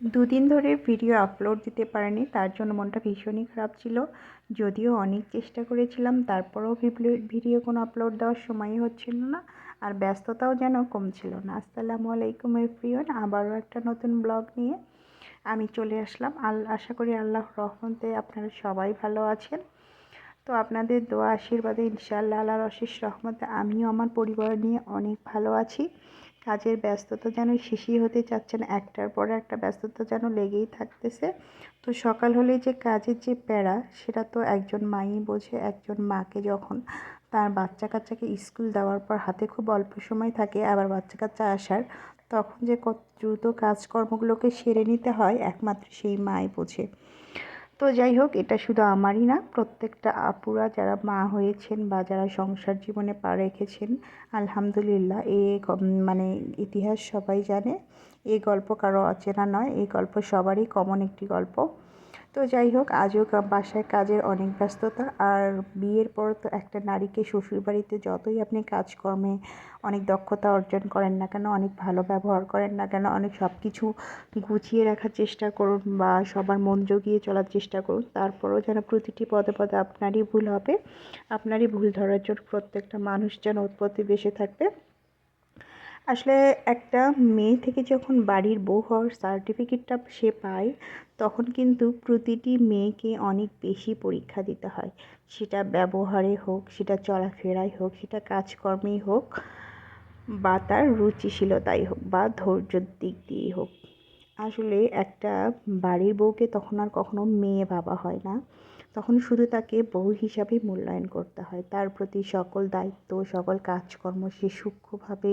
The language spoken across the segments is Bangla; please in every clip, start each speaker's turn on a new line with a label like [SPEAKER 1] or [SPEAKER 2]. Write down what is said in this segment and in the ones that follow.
[SPEAKER 1] দুদিন ধরে ভিডিও আপলোড দিতে পারিনি, তার জন্য মনটা ভীষণই খারাপ ছিল। যদিও অনেক চেষ্টা করেছিলাম, তারপরেও ভিডিও কোনো আপলোড দেওয়ার সময়ই হচ্ছিল না, আর ব্যস্ততাও যেন কমছিল না। আসসালামু আলাইকুম এভরিওয়ান আবারও একটা নতুন ব্লগ নিয়ে আমি চলে আসলাম। আল, আশা করি আল্লাহ রহমতে আপনারা সবাই ভালো আছেন। তো আপনাদের দোয়া, আশীর্বাদে ইনশাআল্লাহ, আল্লাহর অশেষ রহমতে আমিও আমার পরিবার নিয়ে অনেক ভালো আছি। কাজের ব্যস্ততা যেন শেষই হতে চাচ্ছে না একটার পর একটা ব্যস্ততা যেন লেগেই থাকতেছে। তো সকাল হলে যে কাজের যে প্যারা, সেটা তো একজন মাই বোঝে, একজন মাকে যখন। তার বাচ্চা কাচ্চাকে স্কুল দেওয়ার পর হাতে খুব অল্প সময় থাকে, আবার বাচ্চা কাচ্চা আসার, তখন যে কত দ্রুত কাজকর্মগুলোকে সেরে নিতে হয়, একমাত্র সেই মাই বোঝে। তো যাই হোক, এটা শুধু আমারই না, প্রত্যেকটা আপুরা যারা মা হয়েছেন বা যারা সংসার জীবনে পা রেখেছেন, আলহামদুলিল্লাহ, এ মানে ইতিহাস সবাই জানে। এই গল্প কারও অচেনা নয় এই গল্প সবারই কমন একটি গল্প। তো যাই হোক, আজও বাসায় কাজের অনেক ব্যস্ততা। আর বিয়ের পর তো একটা নারীকে শ্বশুরবাড়িতে যতই আপনি কাজকর্মে অনেক দক্ষতা অর্জন করেন না কেন, অনেক ভালো ব্যবহার করেন না কেন, অনেক সব কিছু গুছিয়ে রাখার চেষ্টা করুন বা সবার মন জগিয়ে চলার চেষ্টা করুন, তারপরেও যেন প্রতিটি পদে পদে আপনারই ভুল হবে। আপনারই ভুল ধরার জন্য প্রত্যেকটা মানুষ যেন উৎপত্তি বেসে থাকবে। আসলে একটা মেয়ে থেকে যখন বাড়ির বউ হওয়ার সার্টিফিকেটটা সে পায়, তখন কিন্তু প্রতিটি মেয়েকে অনেক বেশি পরীক্ষা দিতে হয়। সেটা ব্যবহারে হোক, সেটা চলাফেরাই হোক, সেটা কাজকর্মেই হোক, বা তার রুচিশীলতাই হোক, বা ধৈর্যর দিক দিয়েই হোক। আসলে একটা বাড়ির বউকে তখন আর কখনো মেয়ে ভাবা হয় না। তখন শুধু তাকে বউ হিসাবে মূল্যায়ন করতে হয়। তার প্রতি সকল দায়িত্ব, সকল কাজকর্ম সে সূক্ষ্মভাবে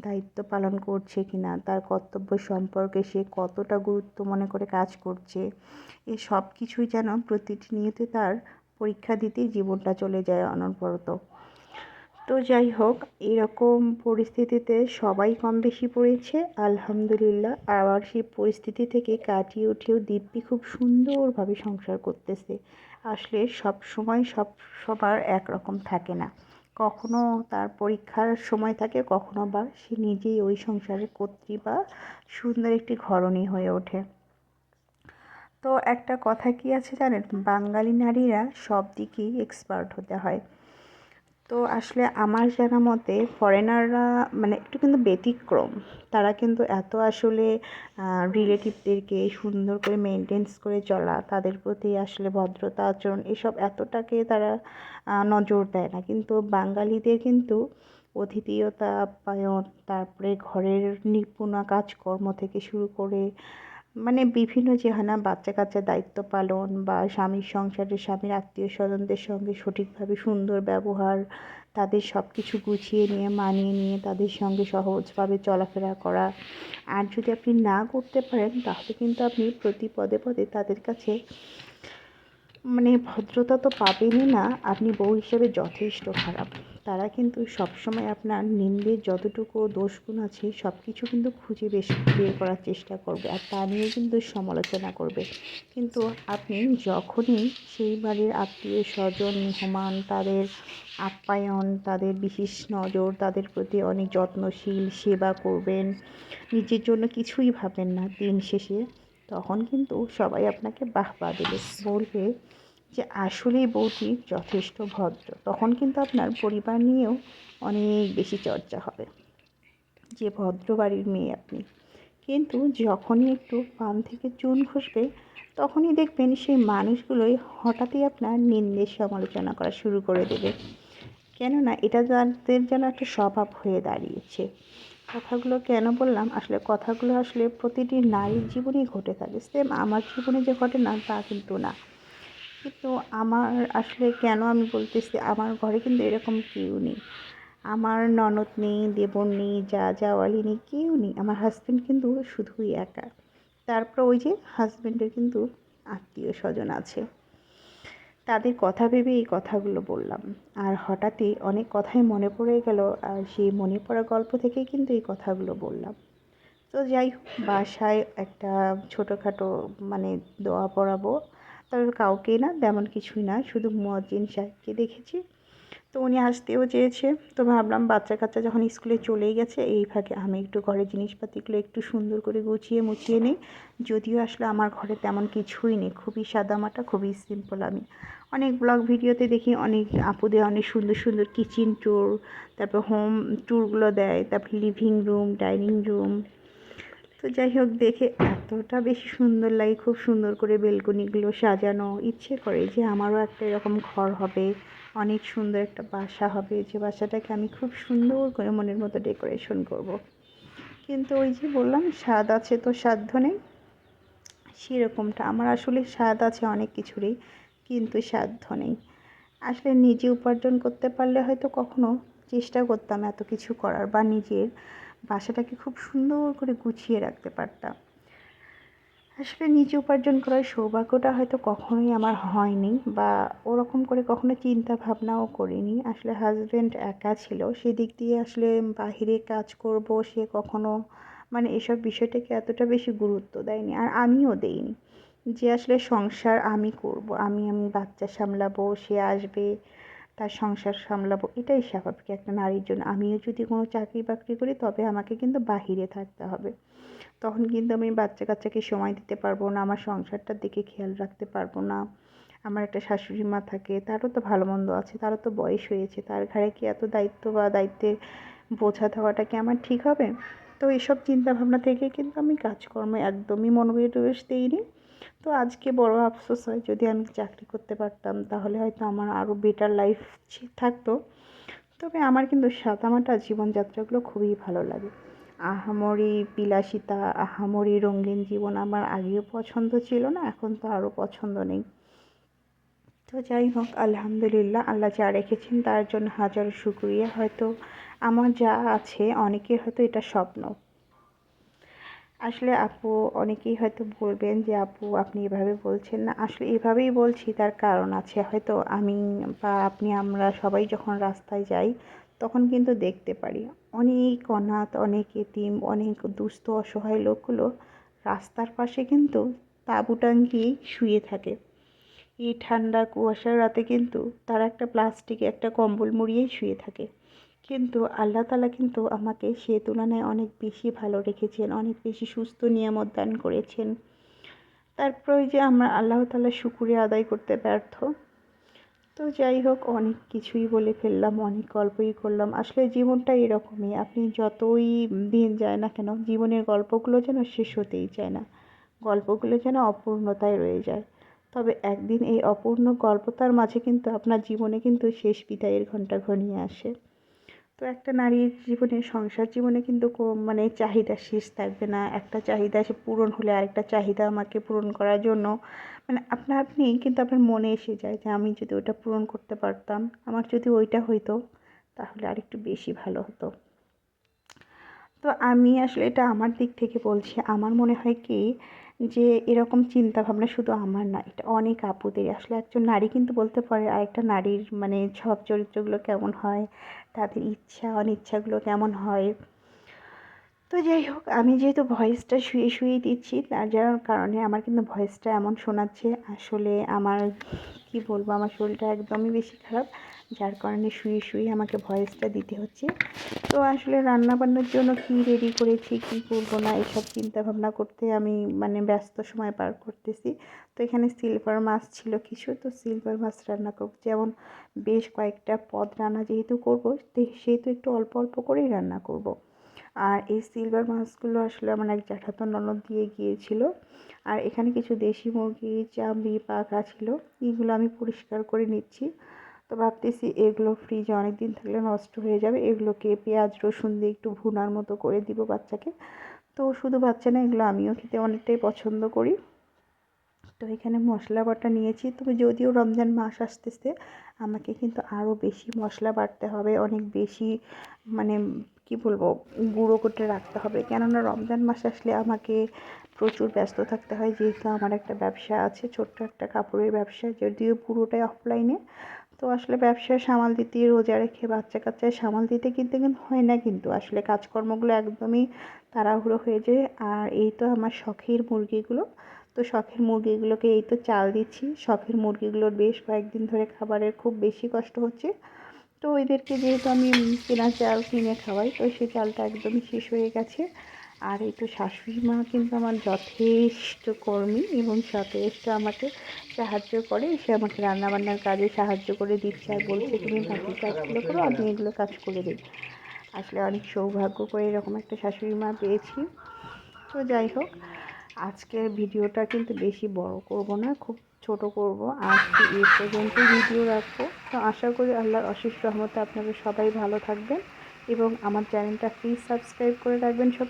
[SPEAKER 1] দায়িত্ব পালন করছে কি না তার কর্তব্য সম্পর্কে সে কতটা গুরুত্ব মনে করে কাজ করছে, এ সব কিছুই যেন প্রতিটি নিয়তে তার পরীক্ষা দিতেই জীবনটা চলে যায় অনবরত। তো যাই হোক, এরকম পরিস্থিতিতে সবাই কম বেশি পড়েছে। আলহামদুলিল্লাহ, আবার সেই পরিস্থিতি থেকে কাটিয়ে উঠেও দিব্যি খুব সুন্দরভাবে সংসার করতেছে। আসলে সব সময় সব সবার একরকম থাকে না। কখনো তার পরীক্ষার সময় থাকে, কখনো বা সে নিজেই ওই সংসারের কর্ত্রী বা সুন্দর একটি ঘরণী হয়ে ওঠে। তো একটা কথা কি আছে জানেন? বাঙালি নারীরা সব দিকেই এক্সপার্ট হতে হয়। তো আসলে আমার জানা মতে ফরেনাররা মানে একটু কিন্তু ব্যতিক্রম। তারা কিন্তু এত আসলে রিলেটিভদেরকে সুন্দর করে মেনটেন্স করে চলা, তাদের প্রতি আসলে ভদ্রতা আচরণ, এসব এতটাকে তারা নজর দেয় না। কিন্তু বাঙালিদের কিন্তু অতিথিয়তা, আপ্যায়ন, তারপরে ঘরের নিপুণা কাজকর্ম থেকে শুরু করে মানে বিভিন্ন যে বাচ্চা কাচ্চার দায়িত্ব পালন বা স্বামীর সংসারে স্বামীর আত্মীয় স্বজনদের সঙ্গে সঠিকভাবে সুন্দর ব্যবহার, তাদের সব কিছু গুছিয়ে নিয়ে, মানিয়ে নিয়ে তাদের সঙ্গে সহজভাবে চলাফেরা করা। আর যদি আপনি না করতে পারেন, তাহলে কিন্তু আপনি প্রতি পদে পদে তাদের কাছে মানে ভদ্রতা তো পাবেনই না, আপনি বউ হিসেবে যথেষ্ট খারাপ। তারা কিন্তু সবসময় আপনার নিন্দের যতটুকু দোষগুণ আছে সব কিছু কিন্তু খুঁজে বেশ বের করার চেষ্টা করবে আর তা নিয়ে কিন্তু সমালোচনা করবে। কিন্তু আপনি যখনই সেই বাড়ির আত্মীয় স্বজন, মেহমান, তাদের আপ্যায়ন, তাদের বিশেষ নজর, তাদের প্রতি অনেক যত্নশীল, সেবা করবেন, নিজের জন্য কিছুই ভাবেন না দিন শেষে, তখন কিন্তু সবাই আপনাকে বাহবা দেবে। বলবে যে আসলেই বউটি যথেষ্ট ভদ্র, তখন কিন্তু আপনার পরিবার নিয়েও অনেক বেশি চর্চা হবে। যে ভদ্র বাড়ির মেয়ে আপনি। কিন্তু যখনই একটু পান থেকে চুন খসবে তখনই দেখবেন সেই মানুষগুলোই হঠাৎই আপনার নিন্দের সমালোচনা করা শুরু করে দেবে। কেননা এটা তাদের যেন একটা স্বভাব হয়ে দাঁড়িয়েছে। কথাগুলো কেন বললাম? আসলে কথাগুলো আসলে প্রতিটি নারীর জীবনেই ঘটে থাকে। সেম আমার জীবনে যে ঘটে না, তা কিন্তু না। কিন্তু আমার আসলে কেন আমি বলতেছি, আমার ঘরে কিন্তু এরকম কেউ নেই। আমার ননদ নেই, দেবর নেই, যা যাওয়ালি নেই, কেউ নেই। আমার হাজব্যান্ড কিন্তু শুধুই একা। তারপর ওই যে হাজব্যান্ডের কিন্তু আত্মীয় স্বজন আছে। তাদের কথা ভেবে এই কথাগুলো বললাম। আর হঠাৎই অনেক কথাই মনে পড়ে গেল, আর সেই মনে পড়া গল্প থেকেই কিন্তু এই কথাগুলো বললাম। তো যাই হোক, বাসায় একটা ছোটোখাটো মানে দোয়া পড়াবো। তবে কাউকে না তেমন কিছুই না, শুধু মুয়াজ্জিন সাহেবকে দেখেছি। তো উনি আসতেও চেয়েছে। তো ভাবলাম বাচ্চা কাচ্চা যখন স্কুলে চলেই গেছে, এই ফাঁকে আমি একটু ঘরের জিনিসপাতিগুলো একটু সুন্দর করে গুছিয়ে মুছিয়ে নিই। যদিও আসলে আমার ঘরে তেমন কিছুই নেই, খুবই সাদামাটা, খুবই সিম্পল আমি। অনেক ব্লগ ভিডিওতে দেখি, অনেক আপুদের অনেক সুন্দর সুন্দর কিচেন ট্যুর তারপর হোম ট্যুরগুলো দেয়, তারপর লিভিং রুম ডাইনিং রুম তো যাই হোক, দেখে এতটা বেশি সুন্দর লাগে, খুব সুন্দর করে বেলকনিগুলো সাজানো। ইচ্ছে করে যে আমারও একটা এরকম ঘর হবে, অনেক সুন্দর একটা বাসা হবে। যে বাসাটাকে আমি খুব সুন্দর করে মনের মতো ডেকোরেশন করব। কিন্তু ওই যে বললাম, স্বাদ আছে তো সাধ্য নেই। সেরকমটা, আমার আসলে স্বাদ আছে অনেক কিছুরই, কিন্তু সাধ্য নেই। আসলে নিজে উপার্জন করতে পারলে হয়তো কখনো চেষ্টা করতাম এত কিছু করার বা নিজের বাসাটাকে খুব সুন্দর করে গুছিয়ে রাখতে পারতাম। আসলে নিজে উপার্জন করার সৌভাগ্যটা হয়তো কখনোই আমার হয়নি বা ওরকম করে কখনো চিন্তা ভাবনাও করিনি। আসলে হাজব্যান্ড একা ছিল, সেদিক দিয়ে আসলে বাহিরে কাজ করব, সে কখনো মানে এসব বিষয়টাকে এতটা বেশি গুরুত্ব দেয়নি আর আমিও দেইনি। যে আসলে সংসার আমি করব, আমি আমি বাচ্চা সামলাবো, সে আসবে তার সংসার সামলাবো, এটাই স্বাভাবিক। একটা নারীর জন্য আমিও যদি কোনো চাকরি বাকরি করি, তবে আমাকে কিন্তু বাহিরে থাকতে হবে। তখন কিন্তু আমি বাচ্চা কাচ্চাকে সময় দিতে পারব না, আমার সংসারটার দিকে খেয়াল রাখতে পারব না। আমার একটা শাশুড়ি মা থাকে, তারও তো ভালো মন্দ আছে, তারও তো বয়স হয়েছে, তার ঘাড়ে কি এত দায়িত্ব বা দায়িত্বের বোঝা দেওয়াটা কি আমার ঠিক হবে? তো এইসব চিন্তাভাবনা থেকে কিন্তু আমি কাজকর্মে একদমই মনোনিবেশ দিইনি। তো আজকে বড় আফসোস হয় যদি আমি চাকরি করতে পারতাম, তাহলে হয়তো আমার আরও বেটার লাইফ থাকতো। তবে আমার কিন্তু সাদামাটা জীবনযাত্রাগুলো খুবই ভালো লাগে। আহামরি বিলাসিতা, আহামরি রঙিন জীবন আমার আগেও পছন্দ ছিল না, এখন তো আরও পছন্দ নেই। তো যাই হোক, আলহামদুলিল্লাহ আল্লাহ যা রেখেছেন তার জন্য হাজার শুক্রিয়া। হয়তো আমার যা আছে, অনেকের হয়তো এটা স্বপ্ন। আসলে আপু অনেকেই হয়তো বলবেন যে, আপু, আপনি এভাবে বলছেন না। আসলে এভাবেই বলছি, তার কারণ আছে। হয়তো আমি বা আপনি, আমরা সবাই যখন রাস্তায় যাই, তখন কিন্তু দেখতে পারি। অনেক অনাথ, অনেক এতিম, অনেক দুস্থ, অসহায় লোকগুলো রাস্তার পাশে কিন্তু তাঁবু টাঙ্গিয়েই শুয়ে থাকে। এই ঠান্ডা কুয়াশার রাতে কিন্তু তারা একটা প্লাস্টিকে একটা কম্বল মুড়িয়েই শুয়ে থাকে। কিন্তু আল্লাহ তালা কিন্তু আমাকে সে তুলনায় অনেক বেশি ভালো রেখেছেন, অনেক বেশি সুস্থ নিয়ামত দান করেছেন। তারপরে যে আমরা আল্লাহ তালা শুকুরে আদায় করতে ব্যর্থ। তো যাই হোক, অনেক কিছুই বলে ফেললাম, অনেক গল্পই করলাম। আসলে জীবনটা এরকমই, আপনি যতই দিন যায় না কেন, জীবনের গল্পগুলো যেন শেষ হতেই চায় না, গল্পগুলো যেন অপূর্ণতায় রয়ে যায়। তবে একদিন এই অপূর্ণ গল্পতার মাঝে কিন্তু আপনার জীবনে কিন্তু শেষ বিদায়ের ঘণ্টা ঘনিয়ে আসে। তো একটা নারীর জীবনে, সংসার জীবনে কিন্তু মানে চাহিদা শেষ থাকবে না। একটা চাহিদা সে পূরণ হলে আরেকটা চাহিদা আমাকে পূরণ করার জন্য। মানে আপনা আপনি কিন্তু আপনার মনে এসে যায় যে, আমি যদি ওটা পূরণ করতে পারতাম, আমার যদি ওইটা হইতো, তাহলে আরেকটু বেশি ভালো হতো। তো আমি আসলে এটা আমার দিক থেকে বলছি। আমার মনে হয় কি যে এরকম চিন্তা ভাবনা শুধু আমার না, এটা অনেক আপুদের। আসলে একজন নারী কিন্তু বলতে পারে আরেকটা নারীর মানে সব চরিত্রগুলো কেমন হয়, তাদের ইচ্ছা, অনিচ্ছাগুলো কেমন হয়। তো যাই হোক, আমি যেহেতু ভয়েসটা শুয়ে শুয়েই দিচ্ছি, তার যার কারণে আমার কিন্তু ভয়েসটা এমন শোনাচ্ছে। আসলে আমার কি বলব, আমার শরীরটা একদমই বেশি খারাপ। যার কারণে শুয়ে শুয়ে আমাকে ভয়েসটা দিতে হচ্ছে। তো আসলে রান্না বান্নার জন্য কী রেডি করেছি, কী করব না, এসব চিন্তা ভাবনা করতে আমি মানে ব্যস্ত সময় পার করতেছি। তো এখানে সিলভার মাছ ছিল কিছু, তো সিলভার মাছ রান্না করব। যেমন বেশ কয়েকটা পদ রান্না যেহেতু করব সেহেতু একটু অল্প অল্প করেই রান্না করব। আর এই সিলভার মাছগুলো আসলে আমার এক জ্যাঠাতো ননদ দিয়ে গিয়েছিল। আর এখানে কিছু দেশি মুরগি, চামড়ি, পাখা ছিল, এগুলো আমি পরিষ্কার করে নিচ্ছি। তো ভাবতেছি এগুলো ফ্রিজে অনেক দিন থাকলে নষ্ট হয়ে যাবে। এগুলোকে পেঁয়াজ, রসুন দিয়ে একটু ভুনার মতো করে দিব বাচ্চাকে। তো শুধু বাচ্চা না, এগুলো আমিও খেতে অনেকটাই পছন্দ করি। তো এখানে মশলা বাটা নিয়েছি। তবে যদিও রমজান মাস আসতেছে, আমাকে কিন্তু আরও বেশি মশলা বাটতে হবে। অনেক বেশি মানে কি বলব, গুঁড়ো করে রাখতে হবে। কেননা রমজান মাস আসলে আমাকে প্রচুর ব্যস্ত থাকতে হয়। যেহেতু আমার একটা ব্যবসা আছে, ছোট্ট একটা কাপড়ের ব্যবসা। যদিও পুরোটাই অফলাইনে তো আসলে ব্যবসায় সামাল দিতে, রোজা রেখে বাচ্চা কাচ্চায় সামাল দিতে কিন্তু কিন্তু হয় না কিন্তু। আসলে কাজকর্মগুলো একদমই তাড়াহুড়ো হয়ে যায়। আর এই তো আমার শখের মুরগিগুলো। তো শখের মুরগিগুলোকে এই তো চাল দিচ্ছি। শখের মুরগিগুলোর বেশ কয়েকদিন ধরে খাবারের খুব বেশি কষ্ট হচ্ছে। তো এদেরকে যেহেতু আমি কেনা চাল কিনে খাওয়াই, তো সেই চালটা একদমই শেষ হয়ে গেছে। আর এই তো শাশুড়ি মা কিন্তু আমার যথেষ্ট কর্মী এবং যথেষ্ট আমাকে সাহায্য করে। সে আমাকে রান্নাবান্নার কাজে সাহায্য করে দিচ্ছে আর বলছে, তুমি বাকি কাজগুলো করো, আমি এগুলো কাজ করে দিই আসলে অনেক সৌভাগ্য করে এরকম একটা শাশুড়ি মা পেয়েছি। তো যাই হোক, আজকের ভিডিওটা কিন্তু বেশি বড় করব না, খুব ছোট করব। আজকে এ পর্যন্ত ভিডিও রাখব। তো আশা করি আল্লাহর অশেষ রহমতে আপনারা সবাই ভালো থাকবেন এবং আমার চ্যানেলটা প্লিজ সাবস্ক্রাইব করে রাখবেন সব